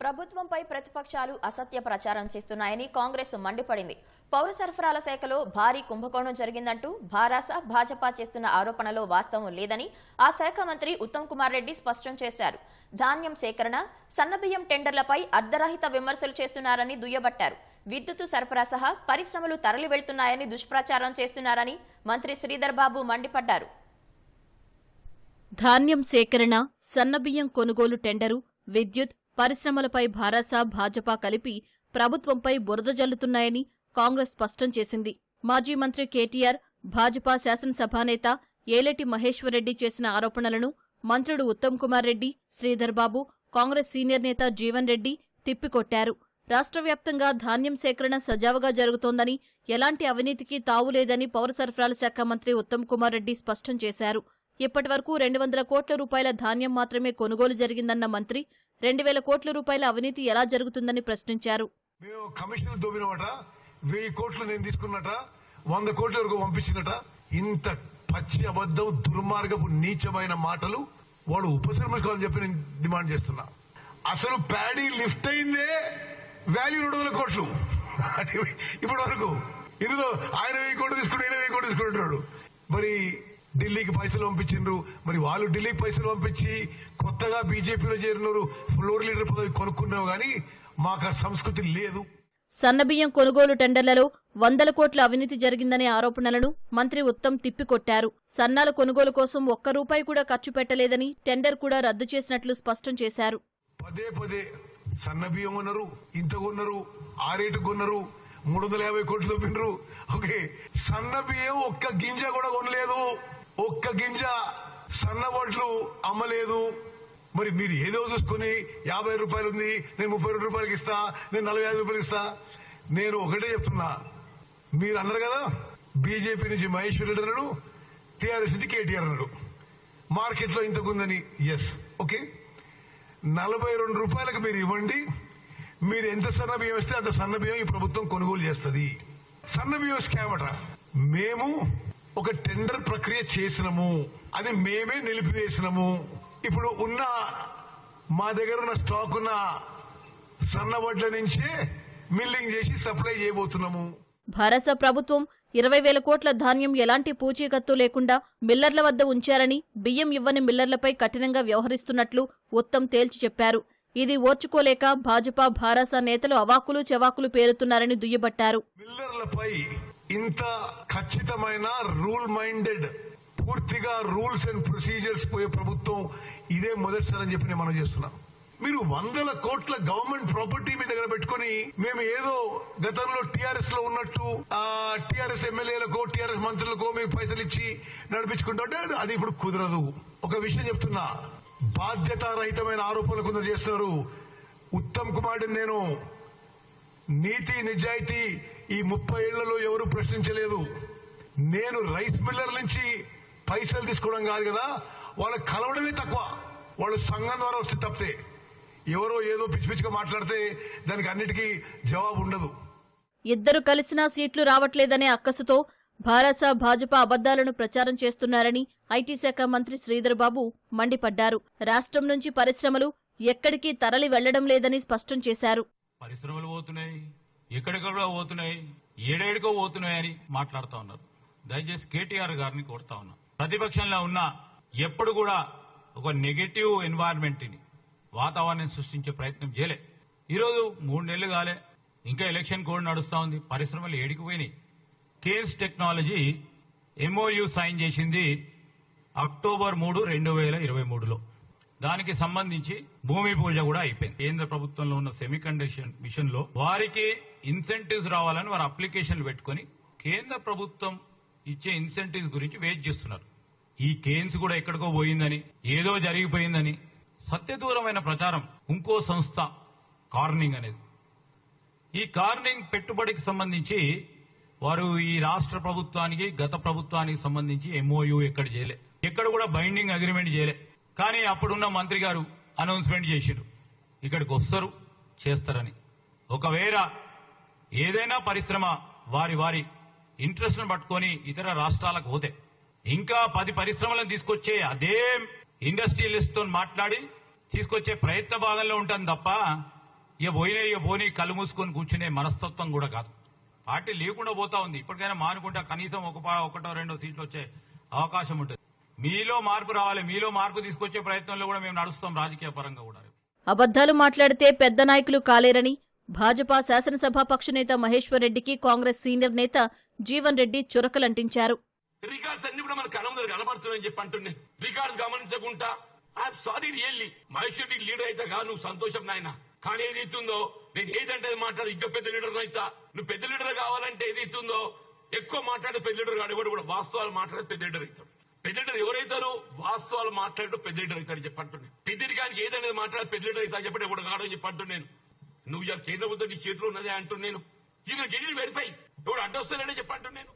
ప్రభుత్వంపై ప్రతిపక్షాలు అసత్య ప్రచారం చేస్తున్నాయని కాంగ్రెస్ మండిపడింది. పౌర సరఫరాల శాఖలో భారీ కుంభకోణం జరిగిందంటూ భారాస భాజపా చేస్తున్న ఆరోపణలో వాస్తవం లేదని ఆ శాఖ మంత్రి ఉత్తమ్ కుమార్ రెడ్డి స్పష్టం చేశారు. ధాన్యం సేకరణ సన్నబియ్యం టెండర్లపై అర్ధరహిత విమర్శలు చేస్తున్నారని దుయ్యబట్టారు. విద్యుత్ సరఫరా సహా పరిశ్రమలు తరలి వెళ్తున్నాయని దుష్ప్రచారం చేస్తున్నారని మంత్రి శ్రీధర్ బాబు మండిపడ్డారు. ధాన్యం సేకరణ సన్నబియ్యం కొనుగోలు టెండరు విద్యుత్ పరిశ్రమలపై భారాస భాజపా కలిపి ప్రభుత్వంపై బురద జల్లుతున్నాయని కాంగ్రెస్ స్పష్టం చేసింది. మాజీ మంత్రి కేటీఆర్ భాజపా శాసనసభానేత ఏలేటి మహేశ్వరరెడ్డి చేసిన ఆరోపణలను మంత్రుడు ఉత్తమ్ కుమార్ రెడ్డి శ్రీధర్ బాబు కాంగ్రెస్ సీనియర్ నేత జీవన్ రెడ్డి తిప్పికొట్టారు. రాష్ట్ర వ్యాప్తంగా ధాన్యం సేకరణ సజావుగా జరుగుతోందని ఎలాంటి అవినీతికి తావులేదని పౌర సరఫరాల శాఖ మంత్రి ఉత్తమ్ కుమార్ రెడ్డి స్పష్టం చేశారు. ఇప్పటి వరకు రెండు వందల కోట్ల రూపాయల ధాన్యం మాత్రమే కొనుగోలు జరిగిందన్న మంత్రి రెండు వేల కోట్ల రూపాయల అవినీతి ఎలా జరుగుతుందని ప్రశ్నించారు. మేము కమిషన్లు దొబ్బినమాట వెయ్యి కోట్లు నేను తీసుకున్నట వంద కోట్ల వరకు పంపించినట. ఇంత పచ్చి అబద్ధం దుర్మార్గపు నీచమైన మాటలు వాడు ఉపసంహరించుకోవాలని చెప్పి నేను డిమాండ్ చేస్తున్నా. అసలు ప్యాడీ లిఫ్ట్ అయిందే వాల్యూ రెండు వందల కోట్లు. ఇప్పటి వరకు ఇందులో ఆయన వెయ్యి కోట్లు తీసుకుంటే ఈయన వెయ్యి కోట్లు తీసుకుంటున్నాడు. మరి ఢిల్లీకి పైసలు పంపించిండ్రు. మరి వాళ్ళు ఢిల్లీకి పైసలు పంపించి కొత్తగా బీజేపీలో చేరినారు ఫ్లోర్ లీడర్ పదవి కొనుక్కున్నావు కానీ మాకు ఆ సంస్కృతి లేదు. సన్నబియ్యం కొనుగోలు టెండర్లలో వందల కోట్ల అవినీతి జరిగిందనే ఆరోపణలను మంత్రి ఉత్తమ్ తిప్పికొట్టారు. సన్నాల కొనుగోలు కోసం ఒక్క రూపాయి కూడా ఖర్చు పెట్టలేదని టెండర్ కూడా రద్దు చేసినట్లు స్పష్టం చేశారు. పదే పదే సన్న బియ్యం కొన్నారు ఇంత కొన్నారు ఆ రేటు కొన్నారు మూడు వందల యాభై కోట్లు తప్పినరు ఓకే సన్న బియ్యం ఒక్క గింజ కూడా కొనలేదు. ఒక్క గింజ సన్న వడ్లు అమ్మలేదు. మరి మీరు ఏదో చూసుకుని యాభై రూపాయలు ఉంది నేను ముప్పై రెండు రూపాయలకి ఇస్తా నేను నలభై ఐదు రూపాయలకి ఇస్తా. నేను ఒకటే చెప్తున్నా మీరు అన్నారు కదా బీజేపీ నుంచి మహేశ్వర్ రెడ్డి అన్నాడు టీఆర్ఎస్ నుంచి కేటీఆర్ అన్నాడు. మార్కెట్లో ఇంతకుందని ఎస్ ఓకే. నలభై రెండు రూపాయలకు మీరు ఇవ్వండి మీరు ఎంత సన్న బియ్యం ఇస్తే అంత సన్న బియ్యం ఈ ప్రభుత్వం కొనుగోలు చేస్తుంది. సన్న బియ్యం స్కామ్ అట మేము ఒక టెండర్ ప్రక్రియ చేసినము. అది మేమే నిలిపివేసినము. ఇప్పుడు ఉన్న మా దగ్గర ఉన్న స్టాక్ ఉన్న సన్న వడ్ల నుంచే మిల్లింగ్ చేసి సప్లై చేయబోతున్నాము. భారత ప్రభుత్వం ఇరవై వేల కోట్ల ధాన్యం ఎలాంటి పూచీకత్తు లేకుండా మిల్లర్ల వద్ద ఉంచారని బియ్యం ఇవ్వని మిల్లర్లపై కఠినంగా వ్యవహరిస్తున్నట్లు ఉత్తమ్ తేల్చి చెప్పారు. ఇది ఓర్చుకోలేక భాజపా భారాస నేతలు అవాకులు చెవాకులు పేరుతున్నారని దుయ్యబట్టారు. మిల్లర్లపై ఇంత ఖచ్చితమైన రూల్ మైండెడ్ పూర్తిగా రూల్స్ అండ్ ప్రొసీజర్స్ పోయే ప్రభుత్వం ఇదే మొదటిసారి అని చెప్పి నేను మనం చేస్తున్నాం మీరు వందల కోట్ల గవర్నమెంట్ ప్రాపర్టీ మీ దగ్గర పెట్టుకుని మేము ఏదో గతంలో టీఆర్ఎస్లో ఉన్నట్టు టీఆర్ఎస్ ఎమ్మెల్యేలకో టీఆర్ఎస్ మంత్రులకో మీకు పైసలు ఇచ్చి నడిపించుకుంటుంటే అది ఇప్పుడు కుదరదు. ఒక విషయం చెప్తున్నా. బాధ్యతారహితమైన ఆరోపణలు కొందరు చేస్తున్నారు. ఉత్తమ్ కుమార్ నేను నీతి నిజాయితీ ఈ ముప్పై ఏళ్ళలో ఎవరు ప్రశ్నించలేదు. నేను రైస్ మిల్లర్ నుంచి పైసలు తీసుకోవడం కాదు కదా వాళ్ళ కలవడమే తక్కువ. వాళ్ళు సంఘం ద్వారా వస్తే తప్పితే. ఎవరో ఏదో పిచ్చి పిచ్చిగా మాట్లాడితే దానికి అన్నిటికీ జవాబు ఉండదు. ఇద్దరు కలిసినా సీట్లు రావట్లేదనే అక్కసుతో భారత భాజపా అబద్దాలను ప్రచారం చేస్తున్నారని ఐటీ శాఖ మంత్రి శ్రీధర్ బాబు మండిపడ్డారు. రాష్ట్రం నుంచి పరిశ్రమలు ఎక్కడికి తరలి వెళ్ళడం లేదని స్పష్టం చేశారు. పరిశ్రమలు పోతున్నాయి ఎక్కడికక్కడ పోతున్నాయి ఏడేడికో పోతున్నాయని మాట్లాడుతా ఉన్నారు. దయచేసి కేటీఆర్ గారిని కోరుతా ఉన్నా. ప్రతిపక్షంలో ఉన్న ఎప్పుడు కూడా ఒక నెగటివ్ ఎన్వైరన్మెంట్ని వాతావరణం సృష్టించే ప్రయత్నం చేయలే. ఈరోజు మూడు నెలలు కాలే ఇంకా ఎలక్షన్ కోడ్ నడుస్తా ఉంది పరిశ్రమలు ఏడికి పోయినాయి. కేస్ టెక్నాలజీ ఎంఓయు సైన్ చేసింది అక్టోబర్ మూడు రెండు వేల ఇరవై మూడులో. దానికి సంబంధించి భూమి పూజ కూడా అయిపోయింది. కేంద్ర ప్రభుత్వంలో ఉన్న సెమీకండక్షన్ మిషన్లో వారికి ఇన్సెంటివ్స్ రావాలని వారు అప్లికేషన్లు పెట్టుకొని కేంద్ర ప్రభుత్వం ఇచ్చే ఇన్సెంటివ్స్ గురించి వెయిట్ చేస్తున్నారు. ఈ కేన్స్ కూడా ఎక్కడికో పోయిందని ఏదో జరిగిపోయిందని సత్యదూరమైన ప్రచారం ఇంకో సంస్థ కార్నింగ్ అనేది. ఈ కార్నింగ్ పెట్టుబడికి సంబంధించి వారు ఈ రాష్ట్ర ప్రభుత్వానికి గత ప్రభుత్వానికి సంబంధించి ఎంఓయు ఎక్కడ చేయలే. ఎక్కడ కూడా బైండింగ్ అగ్రిమెంట్ చేయలే. కానీ అప్పుడున్న మంత్రి గారు అనౌన్స్మెంట్ చేశారు ఇక్కడికి వస్తారు చేస్తారని. ఒకవేళ ఏదైనా పరిశ్రమ వారి వారి ఇంట్రెస్ట్ పట్టుకొని ఇతర రాష్ట్రాలకు పోతే ఇంకా పది పరిశ్రమలను తీసుకొచ్చే అదే ఇండస్ట్రియలిస్ట్తో మాట్లాడి తీసుకొచ్చే ప్రయత్న భాగంలో ఉంటాను తప్ప ఇక పోయినా ఇక పోనీ కళ్ళు మూసుకొని కూర్చునే మనస్తత్వం కూడా కాదు. పార్టీ లేకుండా పోతా ఉంది. ఇప్పటికైనా మానుకుంటా కనీసం ఒక పా- ఒకటో రెండో సీట్లు వచ్చే అవకాశం ఉంటుంది. మీలో మార్పు రావాలి. మీలో మార్పు తీసుకొచ్చే ప్రయత్నంలో కూడా మేము నడుస్తాం రాజకీయ పరంగా కూడా. అబద్దాలు మాట్లాడితే పెద్ద నాయకులు కాలేరని భాజపా శాసనసభాపక్ష నేత మహేశ్వర్ రెడ్డికి కాంగ్రెస్ సీనియర్ నేత జీవన్ రెడ్డి చురకలంటించారు. రికార్డ్స్ అన్ని కూడా కనబడుతున్నాయని చెప్పి రికార్డ్స్ గమనించకుండా I'm sorry really Maheshwar Reddy leader అయితే కాదు నువ్వు సంతోషం నాయన. కానీ ఏది ఇస్తుందో? నేను ఏదంటే అది మాట్లాడు ఇంకా పెద్ద లీడర్ అయితా నువ్వు పెద్ద లీడర్ కావాలంటే ఏది ఇస్తుందో? ఎక్కువ మాట్లాడే పెద్ద లీడర్ కాడు కూడా వాస్తవాలు మాట్లాడే పెద్ద లీడర్ అవుతాడు పెద్ద లీడర్ ఎవరైతారో? వాస్తవాలు మాట్లాడు పెద్ద లీడర్ అవుతాడు చెప్పి అంటున్నాను. పెద్దరికానికి ఏదనేది మాట్లాడే పెద్ద లీడర్ అవుతా చెప్పడం ఎవడు కాడని అని నేను. నువ్వు ఇలా కేంద్ర ప్రభుత్వం నీ చేతిలో ఉన్నదే అంటున్నాను ఇక గెలిచి వెరిఫై ఎవడు అడ్డొస్తానని చెప్పంటున్నాను నేను.